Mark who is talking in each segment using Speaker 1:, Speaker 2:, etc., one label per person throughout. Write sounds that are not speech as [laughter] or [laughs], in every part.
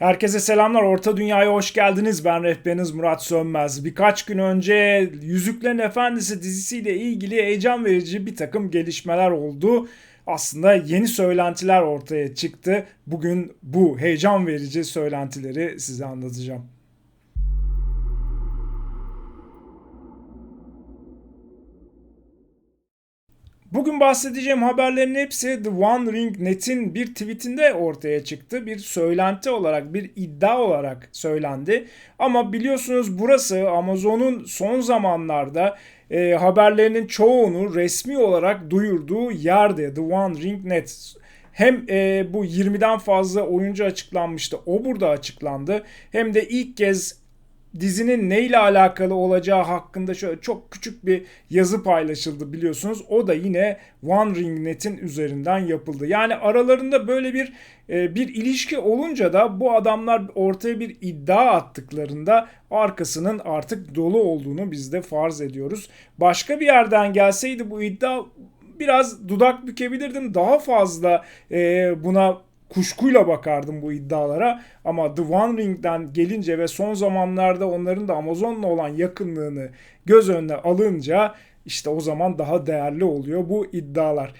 Speaker 1: Herkese selamlar. Orta Dünya'ya hoş geldiniz. Ben rehberiniz Murat Sönmez. Birkaç gün önce Yüzüklerin Efendisi dizisiyle ilgili heyecan verici bir takım gelişmeler oldu. Aslında yeni söylentiler ortaya çıktı. Bugün bu heyecan verici söylentileri size anlatacağım. Bugün bahsedeceğim haberlerin hepsi The One Ring Net'in bir tweetinde ortaya çıktı. Bir söylenti olarak, bir iddia olarak söylendi. Ama biliyorsunuz burası Amazon'un son zamanlarda e, haberlerinin çoğunu resmi olarak duyurduğu yerde The One Ring Net. Hem e, bu 20'den fazla oyuncu açıklanmıştı. O burada açıklandı. Hem de ilk kez dizinin neyle alakalı olacağı hakkında şöyle çok küçük bir yazı paylaşıldı biliyorsunuz. O da yine One Ring Net'in üzerinden yapıldı. Yani aralarında böyle bir e, bir ilişki olunca da bu adamlar ortaya bir iddia attıklarında arkasının artık dolu olduğunu biz de farz ediyoruz. Başka bir yerden gelseydi bu iddia biraz dudak bükebilirdim. Daha fazla e, buna kuşkuyla bakardım bu iddialara. Ama The One Ring'den gelince ve son zamanlarda onların da Amazon'la olan yakınlığını göz önüne alınca işte o zaman daha değerli oluyor bu iddialar.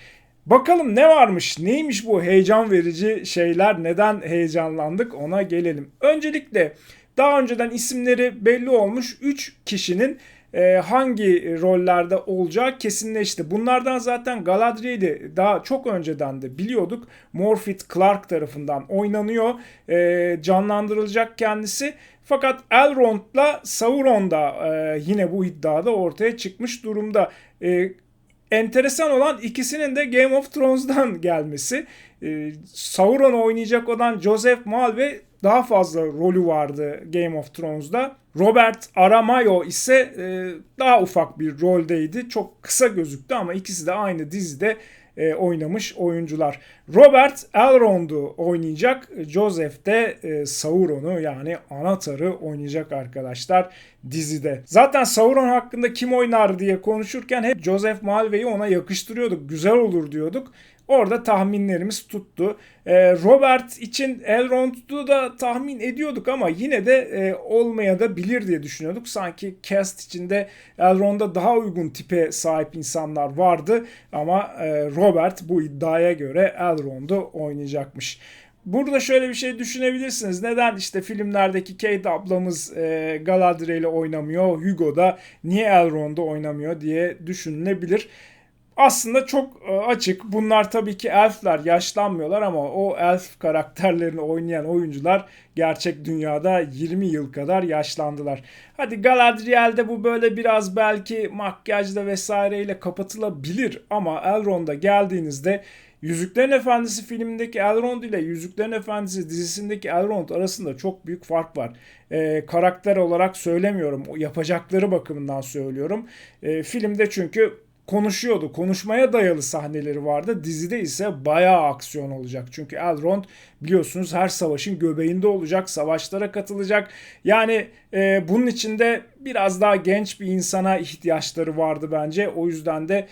Speaker 1: Bakalım ne varmış, neymiş bu heyecan verici şeyler, neden heyecanlandık ona gelelim. Öncelikle daha önceden isimleri belli olmuş 3 kişinin e, hangi rollerde olacağı kesinleşti. Bunlardan zaten Galadriel'i daha çok önceden de biliyorduk. Morpeth Clark tarafından oynanıyor. E, canlandırılacak kendisi. Fakat Elrond'la Sauron da e, yine bu iddiada ortaya çıkmış durumda. E, enteresan olan ikisinin de Game of Thrones'dan gelmesi. E, Sauron oynayacak olan Joseph Malve daha fazla rolü vardı Game of Thrones'da. Robert Aramayo ise e, daha ufak bir roldeydi. Çok kısa gözüktü ama ikisi de aynı dizide e, oynamış oyuncular. Robert Elrond'u oynayacak. Joseph de e, Sauron'u yani Anatar'ı oynayacak arkadaşlar dizide. Zaten Sauron hakkında kim oynar diye konuşurken hep Joseph Malve'yi ona yakıştırıyorduk. Güzel olur diyorduk. Orada tahminlerimiz tuttu. E, Robert için Elrond'u da tahmin ediyorduk ama yine de e, olmaya da bilir diye düşünüyorduk. Sanki cast içinde Elrond'a daha uygun tipe sahip insanlar vardı ama e, Robert bu iddiaya göre Elrond'u oynayacakmış. Burada şöyle bir şey düşünebilirsiniz. Neden işte filmlerdeki Kate ablamız e, Galadriel'i oynamıyor, Hugo da niye Elrond'u oynamıyor diye düşünülebilir aslında çok e, açık. Bunlar tabii ki elfler yaşlanmıyorlar ama o elf karakterlerini oynayan oyuncular gerçek dünyada 20 yıl kadar yaşlandılar. Hadi Galadriel'de bu böyle biraz belki makyajla vesaireyle kapatılabilir ama Elrond'a geldiğinizde Yüzüklerin Efendisi filmindeki Elrond ile Yüzüklerin Efendisi dizisindeki Elrond arasında çok büyük fark var. Ee, karakter olarak söylemiyorum. Yapacakları bakımından söylüyorum. Ee, filmde çünkü konuşuyordu. Konuşmaya dayalı sahneleri vardı. Dizide ise bayağı aksiyon olacak. Çünkü Elrond biliyorsunuz her savaşın göbeğinde olacak. Savaşlara katılacak. Yani e, bunun içinde biraz daha genç bir insana ihtiyaçları vardı bence. O yüzden de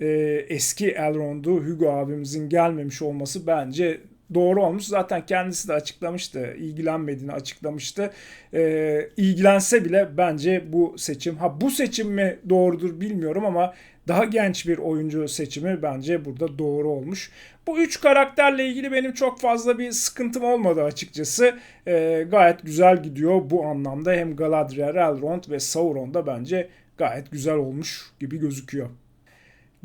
Speaker 1: e, eski Elrond'u Hugo abimizin gelmemiş olması bence doğru olmuş. Zaten kendisi de açıklamıştı. ilgilenmediğini açıklamıştı. Ee, ilgilense bile bence bu seçim ha bu seçim mi doğrudur bilmiyorum ama daha genç bir oyuncu seçimi bence burada doğru olmuş. Bu üç karakterle ilgili benim çok fazla bir sıkıntım olmadı açıkçası. Ee, gayet güzel gidiyor bu anlamda. Hem Galadriel, Elrond ve Sauron da bence gayet güzel olmuş gibi gözüküyor.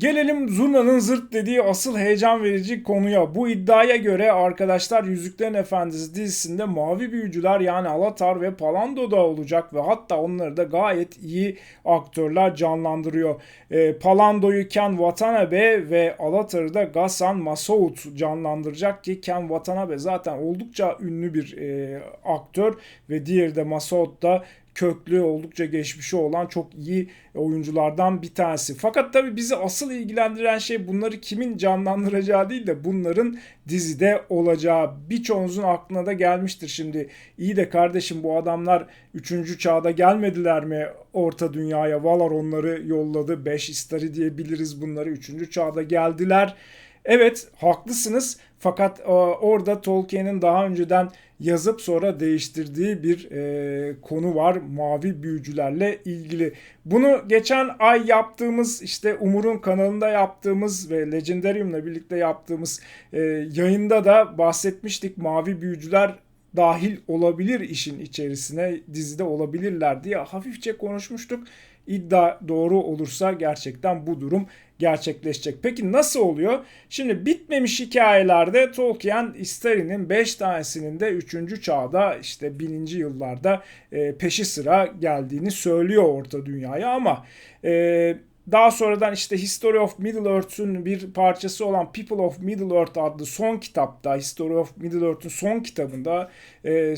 Speaker 1: Gelelim Zurna'nın zırt dediği asıl heyecan verici konuya. Bu iddiaya göre arkadaşlar Yüzüklerin Efendisi dizisinde mavi büyücüler yani Alatar ve Palando da olacak ve hatta onları da gayet iyi aktörler canlandırıyor. E, Palando'yu Ken Watanabe ve Alatar'ı da Gasan Masoud canlandıracak ki Ken Watanabe zaten oldukça ünlü bir e, aktör ve diğeri de Masoud da köklü, oldukça geçmişi olan çok iyi oyunculardan bir tanesi. Fakat tabii bizi asıl ilgilendiren şey bunları kimin canlandıracağı değil de bunların dizide olacağı. Birçoğunuzun aklına da gelmiştir şimdi. İyi de kardeşim bu adamlar 3. çağda gelmediler mi Orta Dünyaya? Valar onları yolladı. 5 istari diyebiliriz bunları. 3. çağda geldiler Evet haklısınız fakat e, orada Tolkien'in daha önceden yazıp sonra değiştirdiği bir e, konu var mavi büyücülerle ilgili. Bunu geçen ay yaptığımız işte Umur'un kanalında yaptığımız ve Legendarium'la birlikte yaptığımız e, yayında da bahsetmiştik. Mavi büyücüler dahil olabilir işin içerisine dizide olabilirler diye hafifçe konuşmuştuk. İddia doğru olursa gerçekten bu durum gerçekleşecek. Peki nasıl oluyor? Şimdi bitmemiş hikayelerde Tolkien Istari'nin 5 tanesinin de 3. çağda işte 1000. yıllarda e, peşi sıra geldiğini söylüyor Orta Dünya'ya ama e, daha sonradan işte History of Middle-earth'ün bir parçası olan People of Middle-earth adlı son kitapta, History of Middle-earth'ün son kitabında e,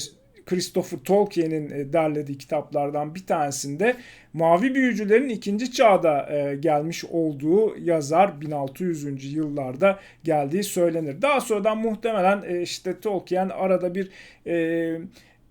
Speaker 1: Christopher Tolkien'in e, derlediği kitaplardan bir tanesinde mavi büyücülerin ikinci çağda e, gelmiş olduğu yazar 1600. yıllarda geldiği söylenir. Daha sonradan muhtemelen e, işte Tolkien arada bir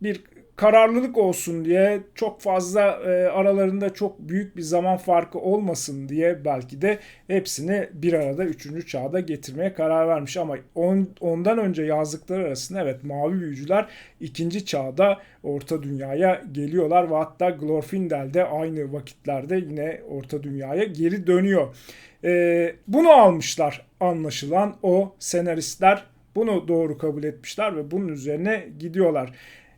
Speaker 1: bir kararlılık olsun diye çok fazla e, aralarında çok büyük bir zaman farkı olmasın diye belki de hepsini bir arada 3. çağda getirmeye karar vermiş. Ama on, ondan önce yazdıkları arasında evet mavi büyücüler 2. çağda Orta Dünya'ya geliyorlar ve hatta Glorfindel de aynı vakitlerde yine Orta Dünya'ya geri dönüyor. E, bunu almışlar anlaşılan o senaristler bunu doğru kabul etmişler ve bunun üzerine gidiyorlar.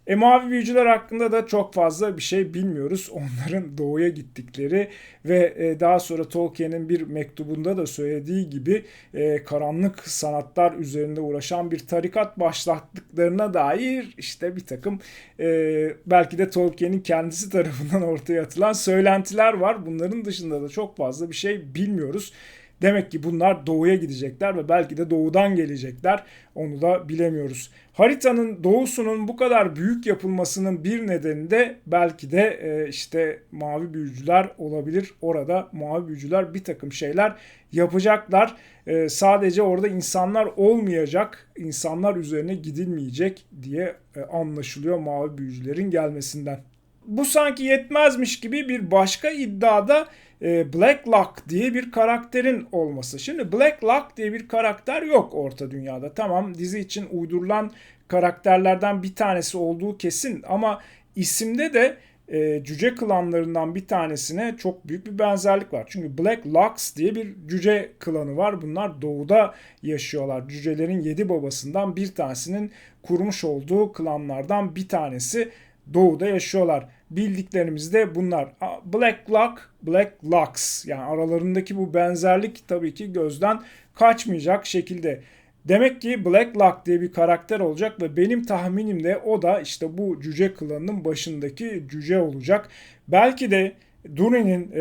Speaker 1: E, mavi büyücüler hakkında da çok fazla bir şey bilmiyoruz. [laughs] Onların doğuya gittikleri ve e, daha sonra Tolkien'in bir mektubunda da söylediği gibi e, karanlık sanatlar üzerinde uğraşan bir tarikat başlattıklarına dair işte bir takım e, belki de Tolkien'in kendisi tarafından [laughs] ortaya atılan söylentiler var. Bunların dışında da çok fazla bir şey bilmiyoruz. Demek ki bunlar doğuya gidecekler ve belki de doğudan gelecekler. Onu da bilemiyoruz. Haritanın doğusunun bu kadar büyük yapılmasının bir nedeni de belki de e, işte mavi büyücüler olabilir. Orada mavi büyücüler bir takım şeyler yapacaklar. E, sadece orada insanlar olmayacak, insanlar üzerine gidilmeyecek diye e, anlaşılıyor mavi büyücülerin gelmesinden. Bu sanki yetmezmiş gibi bir başka iddiada e, Black Lock diye bir karakterin olması. Şimdi Black Lock diye bir karakter yok Orta Dünya'da. Tamam dizi için uydurulan karakterlerden bir tanesi olduğu kesin ama isimde de e, cüce klanlarından bir tanesine çok büyük bir benzerlik var. Çünkü Black Locks diye bir cüce klanı var. Bunlar doğuda yaşıyorlar. Cücelerin yedi babasından bir tanesinin kurmuş olduğu klanlardan bir tanesi doğuda yaşıyorlar. Bildiklerimiz de bunlar. Black Lock, Black Locks yani aralarındaki bu benzerlik tabii ki gözden kaçmayacak şekilde. Demek ki Black Lock diye bir karakter olacak ve benim tahminim de o da işte bu cüce klanının başındaki cüce olacak. Belki de Durin'in e,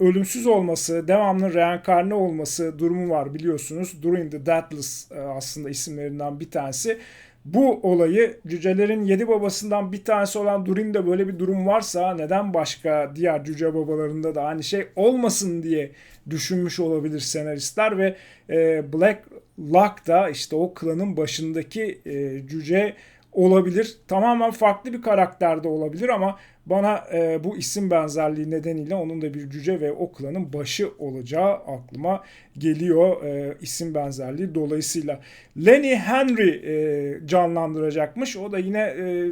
Speaker 1: ölümsüz olması, devamlı reenkarne olması durumu var biliyorsunuz. Durin the Deathless e, aslında isimlerinden bir tanesi bu olayı cücelerin yedi babasından bir tanesi olan Durin'de böyle bir durum varsa neden başka diğer cüce babalarında da aynı şey olmasın diye düşünmüş olabilir senaristler ve e, Black Lock da işte o klanın başındaki e, cüce olabilir. Tamamen farklı bir karakterde olabilir ama bana e, bu isim benzerliği nedeniyle onun da bir cüce ve o klanın başı olacağı aklıma geliyor e, isim benzerliği dolayısıyla. Lenny Henry e, canlandıracakmış. O da yine e,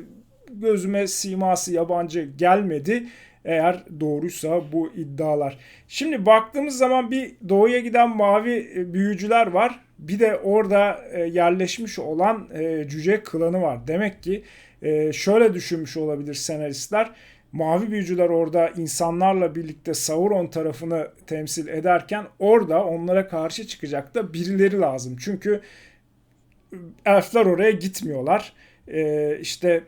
Speaker 1: gözüme siması yabancı gelmedi. Eğer doğruysa bu iddialar. Şimdi baktığımız zaman bir doğuya giden mavi e, büyücüler var. Bir de orada e, yerleşmiş olan e, cüce klanı var. Demek ki e, şöyle düşünmüş olabilir senaristler. Mavi büyücüler orada insanlarla birlikte Sauron tarafını temsil ederken orada onlara karşı çıkacak da birileri lazım. Çünkü elfler oraya gitmiyorlar. Ee, işte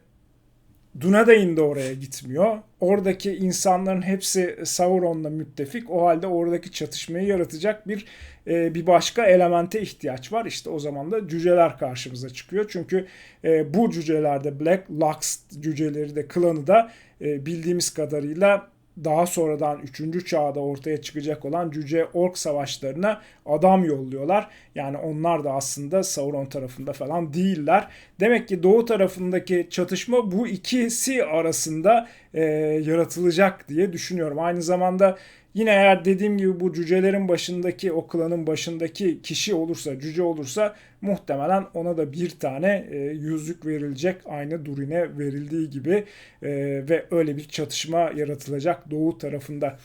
Speaker 1: Dunadain de oraya gitmiyor. Oradaki insanların hepsi Sauron'la müttefik. O halde oradaki çatışmayı yaratacak bir e, bir başka elemente ihtiyaç var. İşte o zaman da cüceler karşımıza çıkıyor. Çünkü e, bu cücelerde Black Lux cüceleri de klanı da e, bildiğimiz kadarıyla daha sonradan 3. çağda ortaya çıkacak olan cüce ork savaşlarına adam yolluyorlar. Yani onlar da aslında Sauron tarafında falan değiller. Demek ki doğu tarafındaki çatışma bu ikisi arasında e, yaratılacak diye düşünüyorum. Aynı zamanda Yine eğer dediğim gibi bu cücelerin başındaki o klanın başındaki kişi olursa cüce olursa muhtemelen ona da bir tane e, yüzük verilecek aynı Durin'e verildiği gibi e, ve öyle bir çatışma yaratılacak doğu tarafında.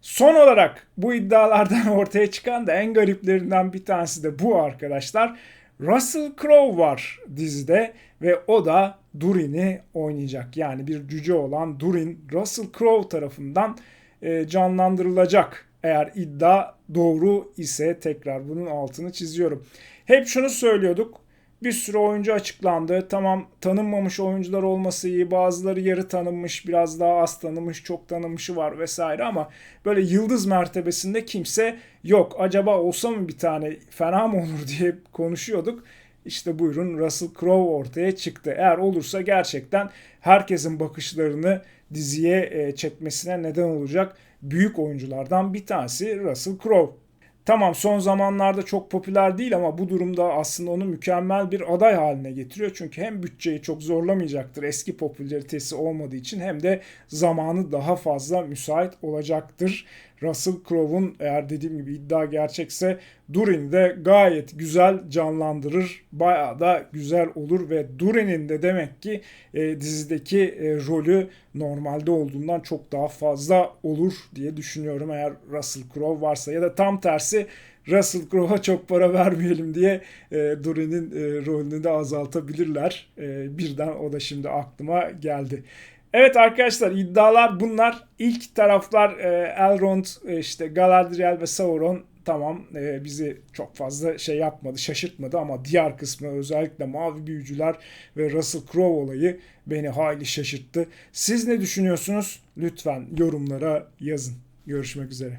Speaker 1: Son olarak bu iddialardan [laughs] ortaya çıkan da en gariplerinden bir tanesi de bu arkadaşlar. Russell Crowe var dizide ve o da Durin'i oynayacak. Yani bir cüce olan Durin Russell Crowe tarafından canlandırılacak. Eğer iddia doğru ise tekrar bunun altını çiziyorum. Hep şunu söylüyorduk. Bir sürü oyuncu açıklandı. Tamam tanınmamış oyuncular olması iyi. Bazıları yarı tanınmış, biraz daha az tanınmış, çok tanınmışı var vesaire ama böyle yıldız mertebesinde kimse yok. Acaba olsa mı bir tane fena mı olur [laughs] diye konuşuyorduk. İşte buyurun Russell Crowe ortaya çıktı. Eğer olursa gerçekten herkesin bakışlarını diziye çekmesine neden olacak büyük oyunculardan bir tanesi Russell Crowe. Tamam son zamanlarda çok popüler değil ama bu durumda aslında onu mükemmel bir aday haline getiriyor. Çünkü hem bütçeyi çok zorlamayacaktır eski popülaritesi olmadığı için hem de zamanı daha fazla müsait olacaktır. Russell Crowe'un eğer dediğim gibi iddia gerçekse Durin'i de gayet güzel canlandırır. Bayağı da güzel olur ve Durin'in de demek ki e, dizideki e, rolü normalde olduğundan çok daha fazla olur diye düşünüyorum eğer Russell Crowe varsa ya da tam tersi Russell Crowe'a çok para vermeyelim diye e, Durin'in e, rolünü de azaltabilirler. E, birden o da şimdi aklıma geldi. Evet arkadaşlar iddialar bunlar. İlk taraflar e, Elrond, e, işte Galadriel ve Sauron tamam e, bizi çok fazla şey yapmadı, şaşırtmadı ama diğer kısmı özellikle mavi büyücüler ve Russell Crowe olayı beni hayli şaşırttı. Siz ne düşünüyorsunuz? Lütfen yorumlara yazın. Görüşmek üzere.